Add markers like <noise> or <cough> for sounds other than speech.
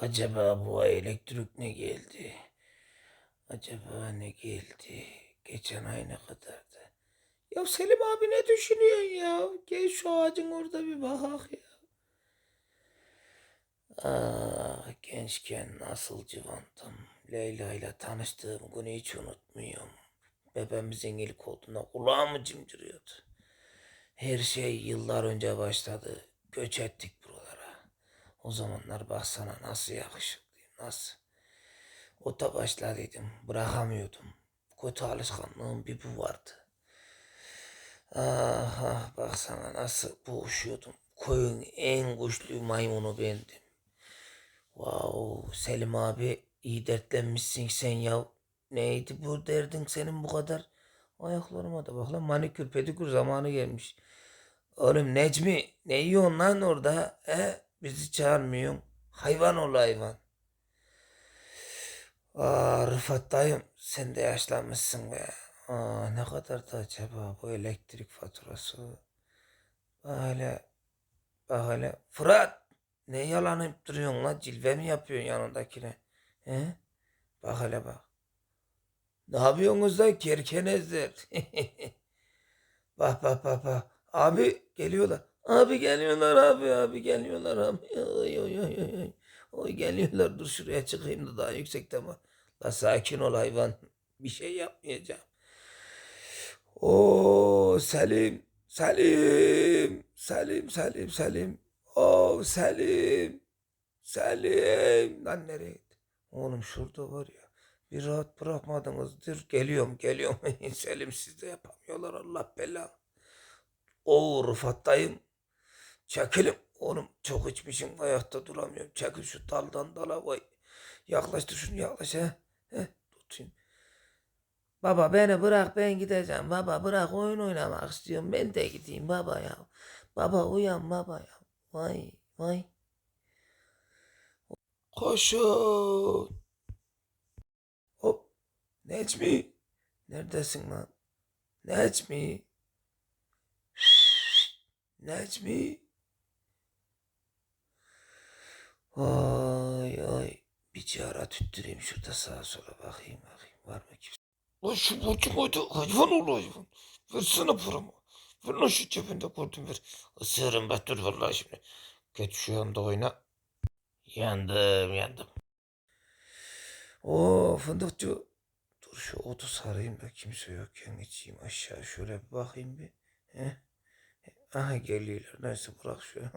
Acaba bu ay elektrik ne geldi? Acaba ne geldi? Geçen ay ne kadardı? Ya Selim abi ne düşünüyorsun ya? Gel şu ağacın orada bir bakak ya. Ah, gençken nasıl cıvandım. Leyla ile tanıştığım günü hiç unutmuyorum. Bebeğimizin ilk olduğunda kulağımı cimciriyordu. Her şey yıllar önce başladı. Göç ettik. O zamanlar baksana nasıl yakışıklıyım, nasıl. Ota başladıydım, bırakamıyordum. Kötü alışkanlığım bir bu vardı. Ah, ah baksana nasıl boğuşuyordum. Koyun en güçlü maymunu bendim. Wow, Selim abi iyi dertlenmişsin sen ya. Neydi bu derdin senin bu kadar? Ayaklarıma da bak lan manikür pedikür zamanı gelmiş. Oğlum Necmi ne yiyorsun lan orada? He? Bizi çağırmıyorsun. Hayvan ol hayvan. Aa, Rıfat dayım sen de yaşlanmışsın be. Aa, ne kadar da acaba bu elektrik faturası? Bak hele. Fırat ne yalanıp duruyorsun lan? Cilve mi yapıyorsun yanındakine? He? Bak hele bak. Ne yapıyorsunuz lan kerkenezler? <laughs> bak bak bak bak. Abi geliyorlar. Abi geliyorlar abi abi geliyorlar abi. Oy oy oy oy. oy. Geliyorlar dur şuraya çıkayım da daha yüksekte var. La sakin ol hayvan. Bir şey yapmayacağım. Oo Selim. Selim. Selim Selim Selim. Oo Selim. Selim. Lan nereye? Oğlum şurada var ya. Bir rahat bırakmadınız. Dur geliyorum geliyorum. <laughs> Selim siz de yapamıyorlar Allah bela. Oo Rıfat dayım. Çekelim. Oğlum çok içmişim ayakta duramıyorum. Çekil şu daldan dala koy. Yaklaştır şunu yaklaş he. He tutayım. Baba beni bırak ben gideceğim. Baba bırak oyun oynamak istiyorum. Ben de gideyim baba ya. Baba uyan baba ya. Vay vay. Koşun. Hop. Necmi. Neredesin lan? Necmi. Necmi. Ay ay. Bir çara tüttüreyim şurada sağa sola bakayım bakayım. Var mı kimse? Lan şu borcum oydu. Hayvan ol hayvan. Versene paramı. Ver lan şu cebinde gördüm ver. Isırırım ben dur vallahi şimdi. Geç şu anda oyna. Yandım yandım. Oo fındıkçı. Dur şu otu sarayım da kimse yokken geçeyim aşağı şöyle bir bakayım bir. He? Aha geliyorlar. Neyse bırak şu. <laughs>